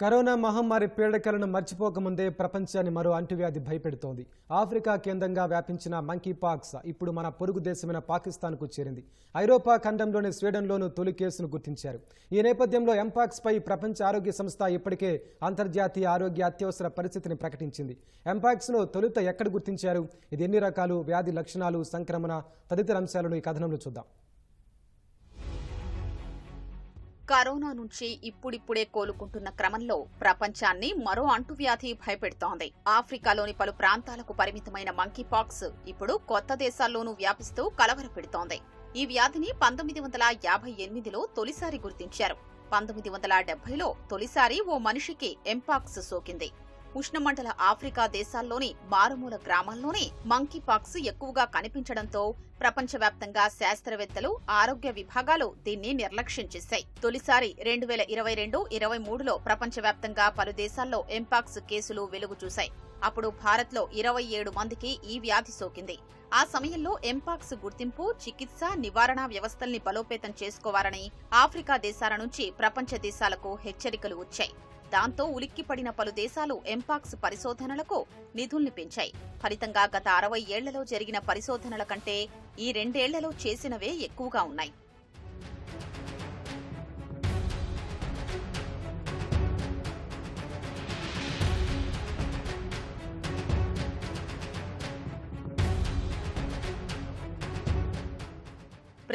Corona మహమ్మారి పీడకలను మర్చిపోకముందే ప్రపంచాన్ని మరో అంటువ్యాధి భయపెడుతోంది. ఆఫ్రికా కేంద్రంగా వ్యాపించిన మంకీ పాక్స్ ఇప్పుడు మన పొరుగు దేశమైన పాకిస్తాన్కు చేరింది. ఐరోపా ఖండంలోని స్వీడన్లోనూ తొలి కేసును గుర్తించారు. ఈ నేపథ్యంలో ఎంపాక్స్ పై ప్రపంచ ఆరోగ్య సంస్థ ఇప్పటికే అంతర్జాతీయ ఆరోగ్య అత్యవసర పరిస్థితిని ప్రకటించింది. ఎంపాక్స్ను తొలుత ఎక్కడ గుర్తించారు? ఇది ఎన్ని రకాలు? వ్యాధి లక్షణాలు? సంక్రమణ తదితర అంశాలను ఈ కథనంలో చూద్దాం. కరోనా నుంచి ఇప్పుడిప్పుడే కోలుకుంటున్న క్రమంలో ప్రపంచాన్ని మరో అంటువ్యాధి భయపెడుతోంది. ఆఫ్రికాలోని పలు ప్రాంతాలకు పరిమితమైన మంకీపాక్స్ ఇప్పుడు కొత్త దేశాల్లోనూ వ్యాపిస్తూ కలవరపెడుతోంది. ఈ వ్యాధిని పంతొమ్మిది వందల యాభై ఎనిమిదిలో తొలిసారి గుర్తించారు. పంతొమ్మిది వందల డెబ్బైలో తొలిసారి ఓ మనిషికి ఎంపాక్స్ సోకింది. ఉష్ణమండల ఆఫ్రికా దేశాల్లోని మారుమూల గ్రామాల్లోనే మంకీపాక్స్ ఎక్కువగా కనిపించడంతో ప్రపంచవ్యాప్తంగా శాస్త్రవేత్తలు ఆరోగ్య విభాగాలు దీన్ని నిర్లక్ష్యం చేశాయి. తొలిసారి రెండు వేల ఇరవై రెండు ఇరవై మూడులో ప్రపంచవ్యాప్తంగా పలు దేశాల్లో ఎంపాక్స్ కేసులు వెలుగు చూశాయి. అప్పుడు భారత్లో ఇరవై ఏడు మందికి ఈ వ్యాధి సోకింది. ఆ సమయంలో ఎంపాక్స్ గుర్తింపు చికిత్స నివారణ వ్యవస్థల్ని బలోపేతం చేసుకోవాలని ఆఫ్రికా దేశాల నుంచి ప్రపంచ దేశాలకు హెచ్చరికలు వచ్చాయి. దాంతో ఉలిక్కిపడిన పలు దేశాలు ఎంపాక్స్ పరిశోధనలకు నిధుల్ని పెంచాయి. ఫలితంగా గత అరవై ఏళ్ళలో జరిగిన పరిశోధనల కంటే ఈ రెండేళ్ళలో చేసినవే ఎక్కువగా ఉన్నాయి.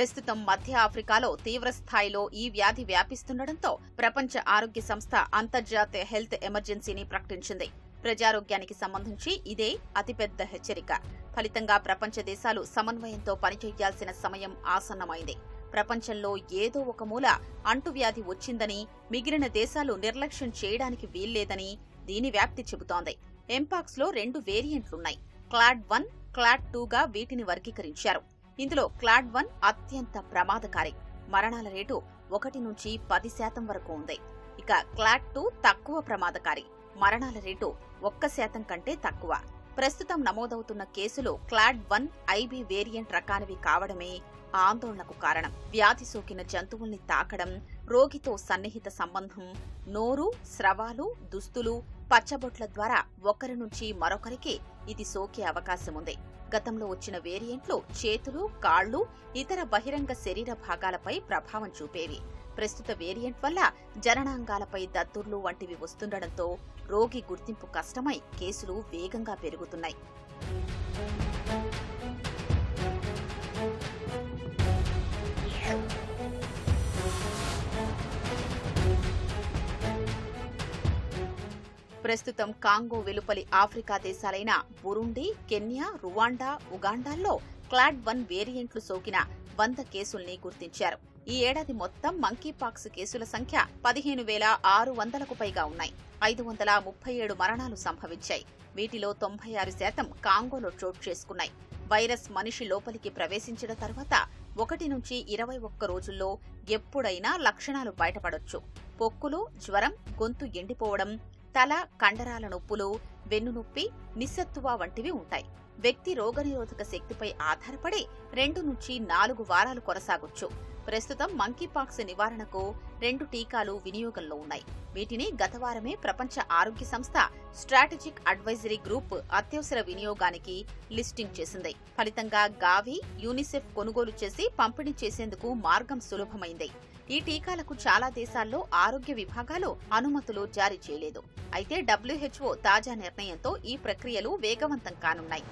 ప్రస్తుతం మధ్య ఆఫ్రికాలో తీవ్ర స్థాయిలో ఈ వ్యాధి వ్యాపిస్తుండటంతో ప్రపంచ ఆరోగ్య సంస్థ అంతర్జాతీయ హెల్త్ ఎమర్జెన్సీని ప్రకటించింది. ప్రజారోగ్యానికి సంబంధించి ఇదే అతిపెద్ద హెచ్చరిక. ఫలితంగా ప్రపంచ దేశాలు సమన్వయంతో పనిచేయాల్సిన సమయం ఆసన్నమైంది. ప్రపంచంలో ఏదో ఒక మూల అంటువ్యాధి వచ్చిందని మిగిలిన దేశాలు నిర్లక్ష్యం చేయడానికి వీల్లేదని దీని వ్యాప్తి చెబుతోంది. ఎంపాక్స్లో రెండు వేరియంట్లున్నాయి. క్లాడ్ వన్ క్లాడ్ టూగా వీటిని వర్గీకరించారు. ఇందులో క్లాడ్ వన్ అత్యంత ప్రమాదకారి. మరణాల రేటు ఒకటి నుంచి పది శాతం వరకు ఉంది. ఇక క్లాడ్ టూ తక్కువ ప్రమాదకారి. మరణాల రేటు ఒక్క శాతం కంటే తక్కువ. ప్రస్తుతం నమోదవుతున్న కేసులు క్లాడ్ వన్ ఐబీ వేరియంట్ రకానివి కావడమే ఆందోళనకు కారణం. వ్యాధి సోకిన జంతువుల్ని తాకడం రోగితో సన్నిహిత సంబంధం నోరు స్రవాలు దుస్తులు పచ్చబొట్ల ద్వారా ఒకరి నుంచి మరొకరికి ఇది సోకే అవకాశం ఉంది. గతంలో వచ్చిన వేరియంట్లు చేతులు కాళ్ళు ఇతర బహిరంగ శరీర భాగాలపై ప్రభావం చూపేవి. ప్రస్తుత వేరియంట్ వల్ల జననాంగాలపై దద్దుర్లు వంటివి వస్తుండటంతో రోగి గుర్తింపు కష్టమై కేసులు వేగంగా పెరుగుతున్నాయి. ప్రస్తుతం కాంగో వెలుపలి ఆఫ్రికా దేశాలైన బురుండి కెన్యా రువాండా ఉగాండాల్లో క్లాడ్ వన్ వేరియంట్లు సోకిన వంద కేసుల్ని గుర్తించారు. ఈ ఏడాది మొత్తం మంకీపాక్స్ కేసుల సంఖ్య పదిహేను వేల ఆరు వందలకు పైగా ఉన్నాయి. ఐదు వందల ముప్పై ఏడు మరణాలు సంభవించాయి. వీటిలో తొంభై ఆరు శాతం కాంగోలో చోటు చేసుకున్నాయి. వైరస్ మనిషి లోపలికి ప్రవేశించిన తర్వాత ఒకటి నుంచి ఇరవై ఒక్క రోజుల్లో ఎప్పుడైనా లక్షణాలు బయటపడొచ్చు. పొక్కులు జ్వరం గొంతు ఎండిపోవడం తల కండరాల నొప్పులు వెన్నునొప్పి నిస్సత్తువ వంటివి ఉంటాయి. వ్యక్తి రోగనిరోధక శక్తిపై ఆధారపడి రెండు నుంచి నాలుగు వారాలు కొనసాగొచ్చు. ప్రస్తుతం మంకీపాక్స్ నివారణకు రెండు టీకాలు వినియోగంలో ఉన్నాయి. వీటిని గత వారమే ప్రపంచ ఆరోగ్య సంస్థ స్ట్రాటజిక్ అడ్వైజరీ గ్రూప్ అత్యవసర వినియోగానికి లిస్టింగ్ చేసింది. ఫలితంగా గావి యూనిసెఫ్ కొనుగోలు చేసి పంపిణీ చేసేందుకు మార్గం సులభమైంది. ఈ టీకాలకు చాలా దేశాల్లో ఆరోగ్య విభాగాలు అనుమతులు జారీ చేయలేదు. అయితే డబ్ల్యూహెచ్ఓ తాజా నిర్ణయంతో ఈ ప్రక్రియలు వేగవంతం కానున్నాయి.